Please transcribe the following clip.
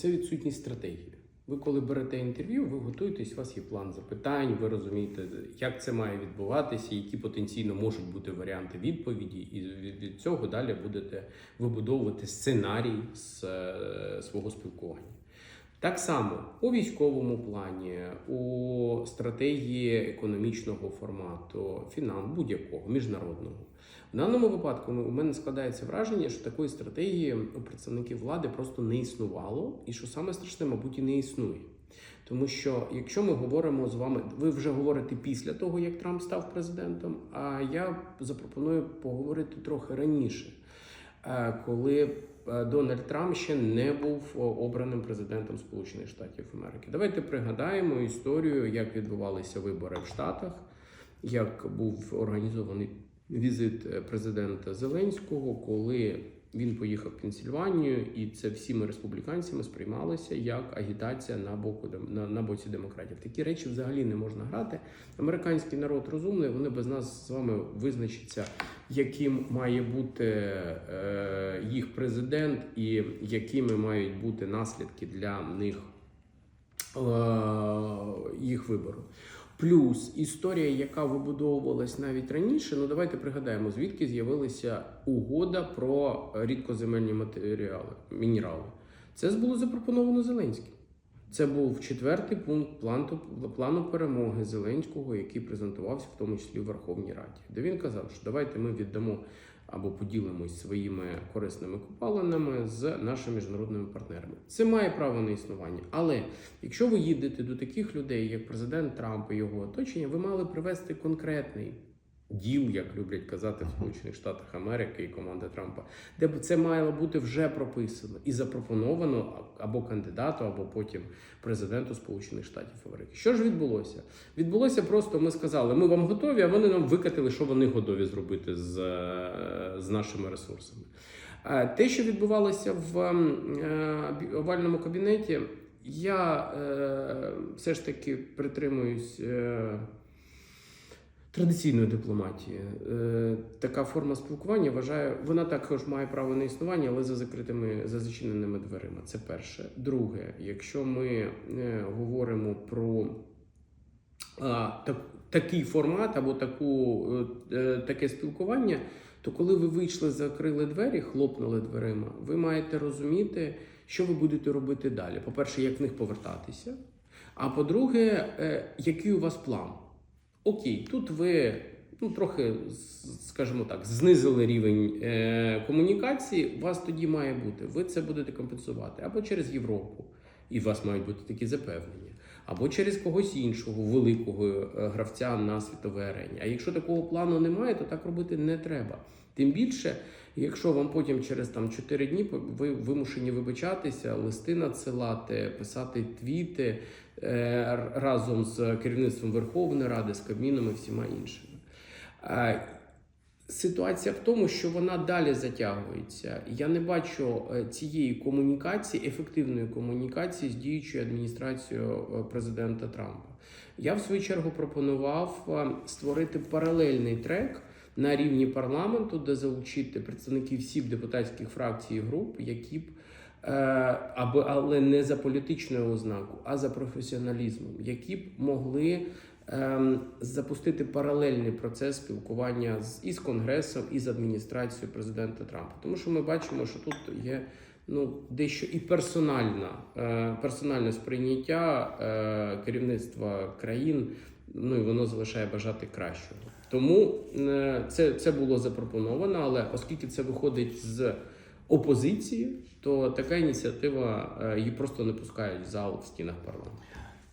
це відсутність стратегії. Ви коли берете інтерв'ю, ви готуєтесь, у вас є план запитань, ви розумієте, як це має відбуватися, які потенційно можуть бути варіанти відповіді, і від, цього далі будете вибудовувати сценарій з е, свого спілкування. Так само у військовому плані, у стратегії економічного формату, фінанс будь-якого міжнародного. В даному випадку у мене складається враження, що такої стратегії у представників влади просто не існувало, і що саме страшне, мабуть, і не існує. Тому що якщо ми говоримо з вами, ви вже говорите після того, як Трамп став президентом. А я запропоную поговорити трохи раніше, е, коли е, Дональд Трамп ще не був обраним президентом Сполучених Штатів Америки. Давайте пригадаємо історію, як відбувалися вибори в Штатах, як був організований візит е, президента Зеленського, коли він поїхав в Пенсільванію, і це всіми республіканцями сприймалося як агітація на боку на, на боці демократів. Такі речі взагалі не можна грати. Американський народ розумний, вони без нас з вами визначаться, яким має бути е, їх президент і якими мають бути наслідки для них е, їх вибору. Плюс історія, яка вибудовувалась навіть раніше. Ну давайте пригадаємо, звідки з'явилася угода про рідкоземельні матеріали, мінерали. Це було запропоновано Зеленським. Це був четвертий пункт плану, перемоги Зеленського, який презентувався в тому числі в Верховній Раді, де він казав, що давайте ми віддамо або поділимось своїми корисними копалинами з нашими міжнародними партнерами. Це має право на існування. Але якщо ви їдете до таких людей, як президент Трамп і його оточення, ви мали привести конкретний діл, як люблять казати в Сполучених Штатах Америки і команда Трампа, де б це мало бути вже прописано і запропоновано або кандидату, або потім президенту Сполучених Штатів Америки. Що ж відбулося? Відбулося просто, ми сказали, ми вам готові, а вони нам викатили, що вони готові зробити з, е, з нашими ресурсами. Е, Те, що відбувалося в е, овальному кабінеті, я все ж таки притримуюсь. Традиційної дипломатії Е, така форма спілкування вважаю, вона також має право на існування, але за закритими за зачиненими дверима. Це перше. Друге, якщо ми е, говоримо про так, такий формат або таку, е, таке спілкування, то коли ви вийшли, закрили двері, хлопнули дверима, ви маєте розуміти, що ви будете робити далі. По-перше, як в них повертатися. А по-друге, який у вас план? Окей, тут ви ну, трохи, скажімо так, знизили рівень е, комунікації. У вас тоді має бути. Ви це будете компенсувати або через Європу, і у вас мають бути такі запевнення, або через когось іншого великого е, гравця на світовій арені. А якщо такого плану немає, то так робити не треба. Тим більше, якщо вам потім через там 4 дні ви вимушені вибачатися, листи надсилати, писати твіти е, разом з керівництвом Верховної Ради, з Кабміном і всіма іншими. Ситуація в тому, що вона далі затягується. Я не бачу е, цієї комунікації, ефективної комунікації з діючою адміністрацією е, президента Трампа. Я в свою чергу пропонував е, створити паралельний трек на рівні парламенту, де залучити представників всіх депутатських фракцій і груп, які б аби але не за політичною ознакою, а за професіоналізмом, які б могли запустити паралельний процес спілкування з із конгресом і з адміністрацією президента Трампа. Тому що ми бачимо, що тут є ну дещо і персональна, е, персональне сприйняття е, керівництва країн. Ну і воно залишає бажати кращого. Тому е, це, це було запропоновано, але оскільки це виходить з опозиції, то така ініціатива її просто не пускають в зал в стінах парламенту.